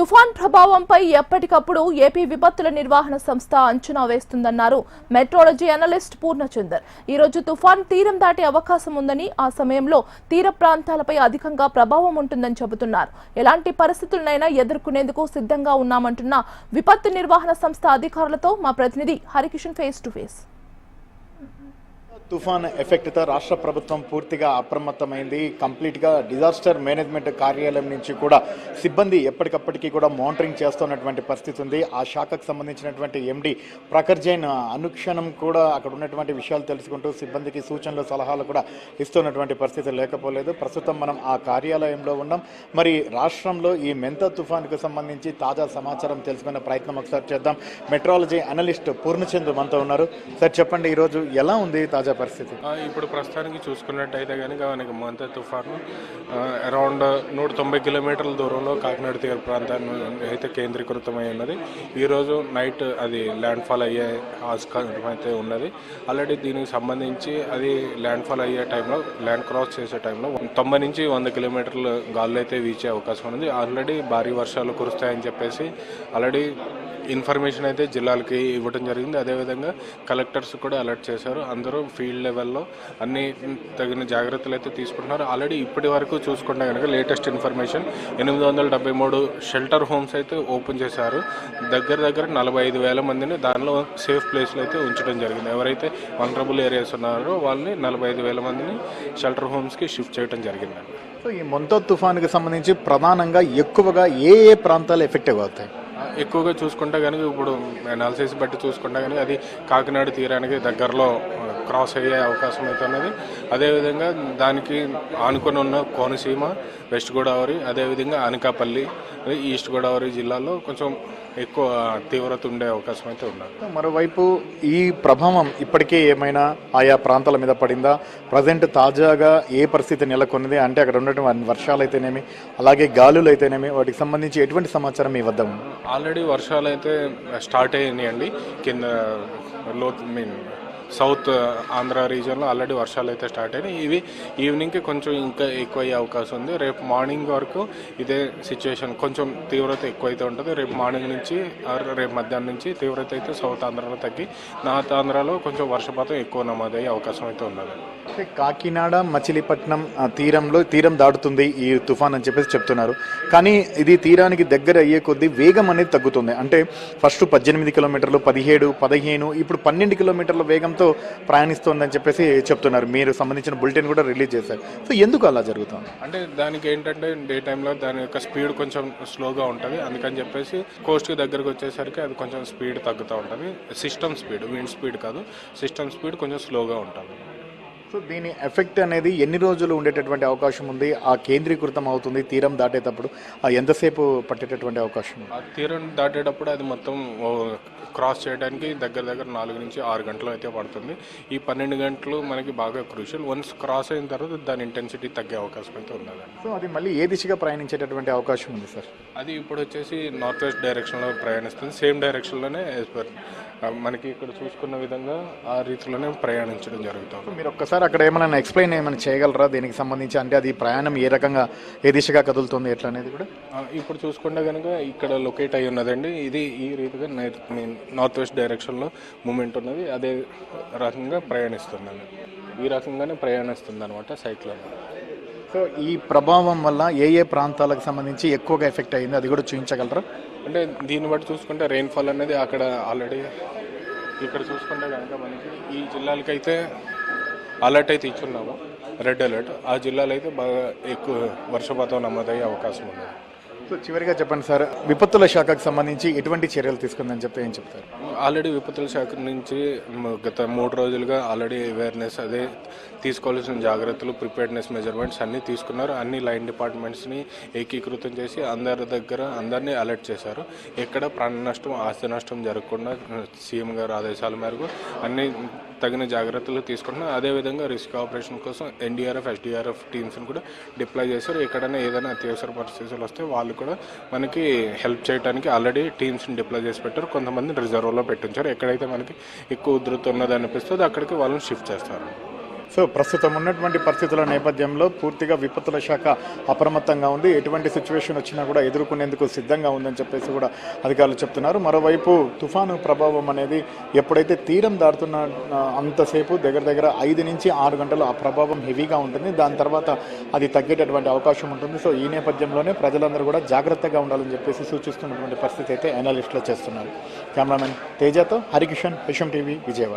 తుఫాన్ ప్రభావంపై ఎప్పటికప్పుడు ఏపీ విపత్తుల నిర్వహణ సంస్థ అంచనా వేస్తుందన్నారు మెట్రాలజీ అనలిస్ట్ పూర్ణచందర్. ఈ రోజు తుఫాన్ తీరం దాటే అవకాశం ఉందని ఆ సమయంలో తీర ప్రాంతాలపై అధికంగా ప్రభావం ఉంటుందని చెబుతున్నారు. ఎలాంటి పరిస్థితులనైనా ఎదుర్కొనేందుకు సిద్ధంగా ఉన్నామంటున్న విపత్తు నిర్వహణ సంస్థ అధికారులతో మా ప్రతినిధి హరికిషన్ ఫేస్ టు ఫేస్ తుఫాన్ ఎఫెక్ట్తో రాష్ట్ర ప్రభుత్వం పూర్తిగా అప్రమత్తమైంది. కంప్లీట్గా డిజాస్టర్ మేనేజ్మెంట్ కార్యాలయం నుంచి కూడా సిబ్బంది ఎప్పటికప్పటికీ కూడా మానిటరింగ్ చేస్తున్నటువంటి పరిస్థితి ఉంది. ఆ శాఖకు సంబంధించినటువంటి ఎండి ప్రఖర్ జైన్ అనుక్షణం కూడా అక్కడ ఉన్నటువంటి విషయాలు తెలుసుకుంటూ సిబ్బందికి సూచనలు సలహాలు కూడా ఇస్తున్నటువంటి పరిస్థితి లేకపోలేదు. ప్రస్తుతం మనం ఆ కార్యాలయంలో ఉన్నాం. మరి రాష్ట్రంలో ఈ మెంత తుఫాన్కు సంబంధించి తాజా సమాచారం తెలుసుకునే ప్రయత్నం ఒకసారి చేద్దాం. మెట్రాలజీ అనలిస్ట్ పూర్ణచంద్ర మనతో ఉన్నారు. సార్ చెప్పండి ఈరోజు ఎలా ఉంది తాజా పరిస్థితి. ఇప్పుడు ప్రస్తుతానికి చూసుకున్నట్టయితే కనుక మనకి మంత తుఫాను అరౌండ్ నూట తొంభై కిలోమీటర్ల దూరంలో కాకినాడ తీర ప్రాంతాన్ని అయితే కేంద్రీకృతమై ఉన్నది. ఈరోజు నైట్ అది ల్యాండ్ ఫాల్ అయ్యే ఆస్కారం అయితే ఉన్నది. ఆల్రెడీ దీనికి సంబంధించి అది ల్యాండ్ ఫాల్ అయ్యే టైంలో ల్యాండ్ క్రాస్ చేసే టైంలో తొంభై నుంచి వంద కిలోమీటర్లు గాల్లో అయితే వీచే అవకాశం ఉంది ఆల్రెడీ భారీ వర్షాలు కురుస్తాయని చెప్పేసి ఆల్రెడీ ఇన్ఫర్మేషన్ అయితే జిల్లాలకి ఇవ్వడం జరిగింది. అదేవిధంగా కలెక్టర్స్ కూడా అలర్ట్ చేశారు. అందరూ ఫీల్డ్ లెవెల్లో అన్ని తగిన జాగ్రత్తలు అయితే తీసుకుంటున్నారు. ఆల్రెడీ ఇప్పటి వరకు చూసుకుంటే కనుక లేటెస్ట్ ఇన్ఫర్మేషన్ ఎనిమిది వందల డెబ్బై మూడు షెల్టర్ హోమ్స్ అయితే ఓపెన్ చేశారు. దగ్గర దగ్గర నలభై ఐదు వేల మందిని దానిలో సేఫ్ ప్లేస్లో అయితే ఉంచడం జరిగింది. ఎవరైతే వనరబుల్ ఏరియాస్ ఉన్నారో వాళ్ళని నలభై ఐదు వేల మందిని షెల్టర్ హోమ్స్కి షిఫ్ట్ చేయడం జరిగిందండి. సో ఈ మొంత తుఫాన్కి సంబంధించి ప్రధానంగా ఎక్కువగా ఏ ఏ ప్రాంతాలు ఎఫెక్ట్ అవుతాయి? ఎక్కువగా చూసుకుంటే కనుక ఇప్పుడు అనాలిసిస్ బట్టి చూసుకుంటే కనుక అది కాకినాడ తీరానికి దగ్గరలో క్రాస్ అయ్యే అవకాశం అయితే ఉన్నది. అదేవిధంగా దానికి ఆనుకొని ఉన్న కోనసీమ వెస్ట్ గోదావరి అదేవిధంగా అనకాపల్లి ఈస్ట్ గోదావరి జిల్లాలో కొంచెం ఎక్కువ తీవ్రత ఉండే అవకాశం అయితే ఉన్నది. మరోవైపు ఈ ప్రభావం ఇప్పటికే ఏమైనా ఆయా ప్రాంతాల మీద పడిందా? ప్రజెంట్ తాజాగా ఏ పరిస్థితి నెలకొన్నది? అంటే అక్కడ ఉన్నటువంటి వర్షాలు అయితేనేమి అలాగే గాలులు అయితేనేమి వాటికి సంబంధించి ఎటువంటి సమాచారం మీ వద్ద ఉంది? ఆల్రెడీ వర్షాలు అయితే స్టార్ట్ అయినాయండి. కింద లో మీన్ సౌత్ uh, ఆంధ్ర రీజియన్లో ఆల్రెడీ వర్షాలు అయితే స్టార్ట్ అయినాయి. ఇవి ఈవినింగ్కి కొంచెం ఇంకా ఎక్కువ అయ్యే అవకాశం ఉంది. రేపు మార్నింగ్ వరకు ఇదే సిచ్యువేషన్ కొంచెం తీవ్రత ఎక్కువైతే ఉంటుంది. రేపు మార్నింగ్ నుంచి ఆర్ రేపు మధ్యాహ్నం నుంచి తీవ్రత అయితే సౌత్ ఆంధ్రలో తగ్గి నార్త్ ఆంధ్రాలో కొంచెం వర్షపాతం ఎక్కువ నమోదయ్యే అవకాశం అయితే ఉన్నది. అంటే కాకినాడ మచిలీపట్నం తీరంలో తీరం దాటుతుంది ఈ తుఫాన్ అని చెప్పేసి చెప్తున్నారు. కానీ ఇది తీరానికి దగ్గర అయ్యే కొద్దీ వేగం అనేది తగ్గుతుంది. అంటే ఫస్ట్ పద్దెనిమిది కిలోమీటర్లు పదిహేడు పదిహేను ఇప్పుడు పన్నెండు కిలోమీటర్ల వేగంతో ప్రయాణిస్తోందని చెప్పేసి చెప్తున్నారు. మీరు సంబంధించిన బులెటిన్ కూడా రిలీజ్ చేశారు. సో ఎందుకు అలా జరుగుతుంది? అంటే దానికి ఏంటంటే డే టైంలో దాని యొక్క స్పీడ్ కొంచెం స్లోగా ఉంటుంది. అందుకని చెప్పేసి కోస్ట్కి దగ్గరకు వచ్చేసరికి అది కొంచెం స్పీడ్ తగ్గుతూ ఉంటుంది. సిస్టమ్ స్పీడ్ విండ్ స్పీడ్ కాదు. సిస్టమ్ స్పీడ్ కొంచెం స్లోగా ఉంటుంది. సో దీని ఎఫెక్ట్ అనేది ఎన్ని రోజులు ఉండేటటువంటి అవకాశం ఉంది? ఆ కేంద్రీకృతం అవుతుంది తీరం దాటేటప్పుడు ఆ ఎంతసేపు పట్టేటటువంటి అవకాశం ఉంది? ఆ తీరం దాటేటప్పుడు అది మొత్తం క్రాస్ చేయడానికి దగ్గర దగ్గర నాలుగు నుంచి ఆరు గంటలు అయితే పడుతుంది. ఈ పన్నెండు గంటలు మనకి బాగా క్రూషియల్. వన్స్ క్రాస్ అయిన తర్వాత దాని ఇంటెన్సిటీ తగ్గే అవకాశం అయితే ఉన్నదండి సో అది మళ్ళీ ఏ దిశగా ప్రయాణించేటటువంటి అవకాశం ఉంది సార్? అది ఇప్పుడు వచ్చేసి నార్త్ వెస్ట్ డైరెక్షన్లో ప్రయాణిస్తుంది. సేమ్ డైరెక్షన్లోనే మనకి ఇక్కడ చూసుకున్న విధంగా ఆ రీతిలోనే ప్రయాణించడం జరుగుతుంది. మీరు ఒక్కసారి అక్కడ ఏమైనా ఎక్స్ప్లెయిన్ ఏమైనా చేయగలరా? దీనికి సంబంధించి అంటే అది ప్రయాణం ఏ రకంగా ఏ దిశగా కదులుతుంది ఎట్లా అనేది కూడా? ఇప్పుడు చూసుకుంటే కనుక ఇక్కడ లొకేట్ అయి ఉన్నదండి. ఇది ఈ రీతిగా నార్త్ వెస్ట్ డైరెక్షన్లో మూమెంట్ ఉన్నది. అదే రకంగా ప్రయాణిస్తుందండి. ఈ రకంగానే ప్రయాణిస్తుంది అనమాట సైక్లోన్ సో ఈ ప్రభావం వల్ల ఏ ఏ ప్రాంతాలకు సంబంధించి ఎక్కువగా ఎఫెక్ట్ అయింది అది కూడా చూపించగలరా? అంటే దీన్ని బట్టి చూసుకుంటే రెయిన్ఫాల్ అనేది అక్కడ ఆల్రెడీ ఇక్కడ చూసుకుంటే కనుక మనకి ఈ జిల్లాలకైతే అలర్ట్ అయితే ఇచ్చున్నాము. Red alert. ఆ జిల్లాలో అయితే బాగా ఎక్కువ వర్షపాతం నమోదయ్యే అవకాశం ఉంది సో చివరిగా చెప్పండి సార్ విపత్తుల శాఖకు సంబంధించి ఎటువంటి చర్యలు తీసుకుందని చెప్తే ఏం చెప్తారు? ఆల్రెడీ విపత్తుల శాఖ నుంచి గత మూడు రోజులుగా ఆల్రెడీ అవేర్నెస్ అదే తీసుకోవాల్సిన జాగ్రత్తలు ప్రిపేర్డ్నెస్ మెజర్మెంట్స్ అన్నీ తీసుకున్నారు. అన్ని లైన్ డిపార్ట్మెంట్స్ని ఏకీకృతం చేసి అందరి దగ్గర అందరినీ అలర్ట్ చేశారు. ఎక్కడ ప్రాణ నష్టం ఆస్తి నష్టం జరగకుండా సీఎం గారి ఆదేశాల మేరకు అన్ని తగిన జాగ్రత్తలు తీసుకుంటున్నారు అదేవిధంగా రిస్క్ ఆపరేషన్ కోసం ఎన్డీఆర్ఎఫ్ ఎస్డీఆర్ఎఫ్ టీమ్స్ని కూడా డిప్లాయ్ చేశారు. ఎక్కడైనా ఏదైనా అత్యవసర పరిస్థితులు వస్తే వాళ్ళు కూడా మనకి హెల్ప్ చేయడానికి ఆల్రెడీ టీమ్స్ని డిప్లాయ్ చేసి పెట్టారు. కొంతమంది రిజర్వ్లో పెట్టించారు. ఎక్కడైతే మనకి ఎక్కువ ఉధృతి ఉన్నది అనిపిస్తుంది అక్కడికి వాళ్ళని షిఫ్ట్ చేస్తారు. సో ప్రస్తుతం ఉన్నటువంటి పరిస్థితుల నేపథ్యంలో పూర్తిగా విపత్తుల శాఖ అప్రమత్తంగా ఉంది. ఎటువంటి సిచ్యువేషన్ వచ్చినా కూడా ఎదుర్కొనేందుకు సిద్ధంగా ఉందని చెప్పేసి కూడా అధికారులు చెప్తున్నారు. మరోవైపు తుఫాను ప్రభావం అనేది ఎప్పుడైతే తీరం దాటుతున్న అంతసేపు దగ్గర దగ్గర ఐదు నుంచి ఆరు గంటలు ఆ ప్రభావం హెవీగా ఉంటుంది. దాని తర్వాత అది తగ్గేటటువంటి అవకాశం ఉంటుంది. సో ఈ నేపథ్యంలోనే ప్రజలందరూ కూడా జాగ్రత్తగా ఉండాలని చెప్పేసి సూచిస్తున్నటువంటి పరిస్థితి అయితే అనలిస్టులు చేస్తున్నారు. కెమెరామెన్ తేజతో హరికిషన్ హెషం టీవీ విజయవాడ.